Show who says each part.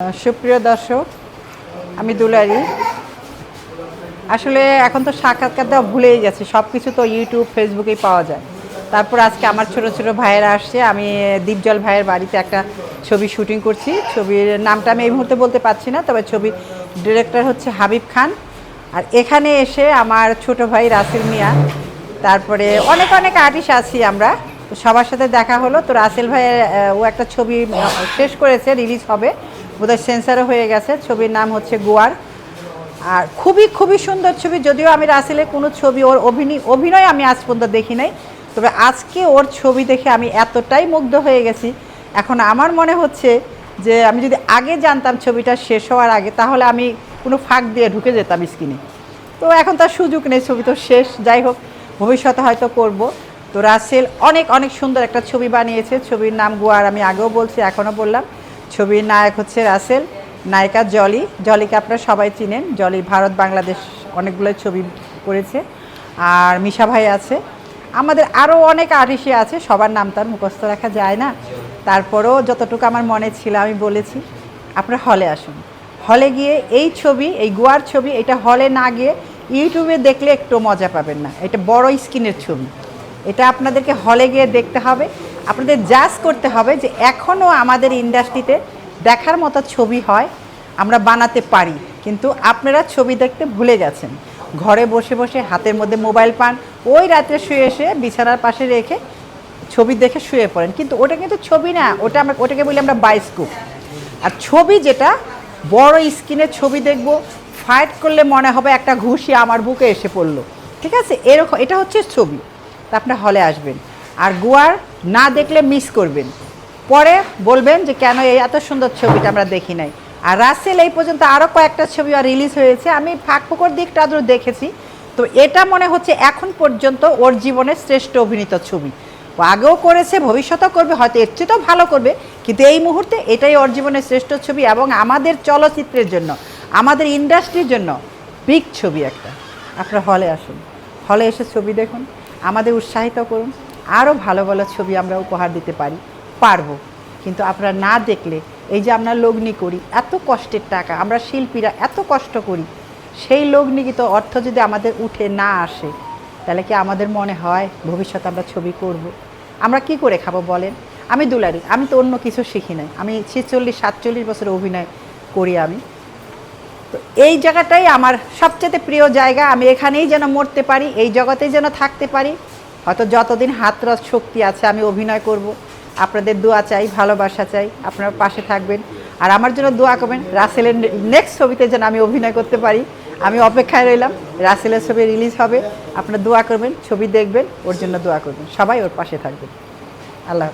Speaker 1: সুপ্রিয় দর্শক, আমি দুলারি। আসলে এখন তো সাক্ষাৎকার দেওয়া ভুলেই গেছে সব কিছু তো ইউটিউব ফেসবুকেই পাওয়া যায়। তারপর আজকে আমার ছোট ছোট ভাইয়েরা আসছে, আমি দীপজল ভাইয়ের বাড়িতে একটা ছবি শুটিং করছি। ছবির নামটা আমি এই মুহূর্তে বলতে পারছি না, তবে ছবির ডিরেক্টর হচ্ছে হাবিব খান। আর এখানে এসে আমার ছোট ভাই রাসেল মিয়া, তারপরে অনেক অনেক আর্টিস্ট আছি আমরা সবার সাথে দেখা হলো। তো রাসেল ভাইয়ের ও একটা ছবি শেষ করেছে রিলিজ হবে। বোধহয় সেন্সারও হয়ে গেছে। ছবির নাম হচ্ছে গোয়ার। আর খুবই খুবই সুন্দর ছবি। যদিও আমি রাসেলের কোনো ছবি, ওর অভিনয় অভিনয় আমি আজ পর্যন্ত দেখি নাই। তবে আজকে ওর ছবি দেখে আমি এতটাই মুগ্ধ হয়ে গেছি। এখন আমার মনে হচ্ছে যে আমি যদি আগে জানতাম ছবিটা শেষ হওয়ার আগে, তাহলে আমি কোনো ফাঁক দিয়ে ঢুকে যেতাম স্ক্রিনে। তো এখন তার সুযোগ নেই, ছবি তো শেষ। যাই হোক, ভবিষ্যতে হয়তো করব। তো রাসেল অনেক অনেক সুন্দর একটা ছবি বানিয়েছে। ছবির নাম গোয়ার আমি আগেও বলছি, এখনও বললাম। ছবির নায়ক হচ্ছে রাসেল, নায়িকা জলি। জলিকে আপনারা সবাই চিনেন। জলি ভারত, বাংলাদেশ অনেকগুলো ছবি করেছে। আর মিশা ভাই আছে। আমাদের আরও অনেক আর্টিস্টই আছে, সবার নাম তার মুখস্থ রাখা যায় না। তারপরেও যতটুকু আমার মনে ছিল আমি বলেছি। আপনারা হলে আসুন। হলে গিয়ে এই ছবি, এই গোয়ার ছবি, এটা হলে না গিয়ে ইউটিউবে দেখলে একটু মজা পাবেন না। এটা বড় স্ক্রিনের ছবি। এটা আপনাদেরকে হলে গিয়ে দেখতে হবে। আপনাদের জাজ করতে হবে যে এখনও আমাদের ইন্ডাস্ট্রিতে দেখার মতো ছবি হয়, আমরা বানাতে পারি। কিন্তু আপনারা ছবি দেখতে ভুলে গেছেন ঘরে বসে বসে হাতের মধ্যে মোবাইল পান, ওই রাত্রে শুয়ে এসে বিছানার পাশে রেখে ছবি দেখে শুয়ে পড়েন। কিন্তু ওটা কিন্তু ছবি না, ওটা আমরা, ওটাকে বলি আমরা বাইস্কোপ আর ছবি যেটা, বড় স্ক্রিনে ছবি দেখব ফাইট করলে মনে হবে একটা ঘুষি আমার বুকে এসে পড়ল। ঠিক আছে? এরকম, এটা হচ্ছে ছবি। তা আপনি হলে আসবেন। আর গোয়ার না দেখলে মিস করবেন। পরে বলবেন যে, কেন এই এত সুন্দর ছবিটা আমরা দেখি নাই? আর রাসেল এই পর্যন্ত আরও কয়েকটা ছবি আর রিলিজ হয়েছে। আমি ফাঁক ফুকর দিকটা আদৌ দেখেছি। তো এটা মনে হচ্ছে এখন পর্যন্ত ওর জীবনের শ্রেষ্ঠ অভিনীত ছবি। ও আগেও করেছে, ভবিষ্যতেও করবে, হয়তো এর চেয়েও ভালো করবে। কিন্তু এই মুহূর্তে এটাই ওর জীবনের শ্রেষ্ঠ ছবি এবং আমাদের চলচ্চিত্রের জন্য, আমাদের ইন্ডাস্ট্রির জন্য বিগ ছবি একটা। আপনার হলে আসুন। হলে এসে ছবি দেখুন। আমাদের উৎসাহিত করুন। আরও ভালো ভালো ছবি আমরা উপহার দিতে পারি। পারব। কিন্তু আপনারা না দেখলে, এই যে আমরা লগ্নি করি, এত কষ্টের টাকা, আমরা শিল্পীরা এত কষ্ট করি, সেই লগ্নিকিত অর্থ যদি আমাদের উঠে না আসে, তাহলে কি আমাদের মনে হয় ভবিষ্যতে আমরা ছবি করব। আমরা কি করে খাব বলেন? আমি দুলারি, আমি তো অন্য কিছু শিখি নাই। আমি ছেচল্লিশ, সাতচল্লিশ বছর অভিনয় করি আমি। তো এই জায়গাটাই আমার সবচেয়ে প্রিয় জায়গা। আমি এখানেই যেন মরতে পারি, এই জগতেই যেন থাকতে পারি। হয়তো যতদিন হাতরস শক্তি আছে, আমি অভিনয় করব। আপনাদের দোয়া চাই, ভালোবাসা চাই, আপনার পাশে থাকবেন। আর আমার জন্য দোয়া করবেন, রাসেলের নেক্সট ছবিতে যেন আমি অভিনয় করতে পারি। আমি অপেক্ষায় রইলাম, রাসেলের ছবি রিলিজ হবে। আপনার দোয়া করবেন, ছবি দেখবেন, ওর জন্য দোয়া করবেন। সবাই ওর পাশে থাকবেন। আল্লাহ।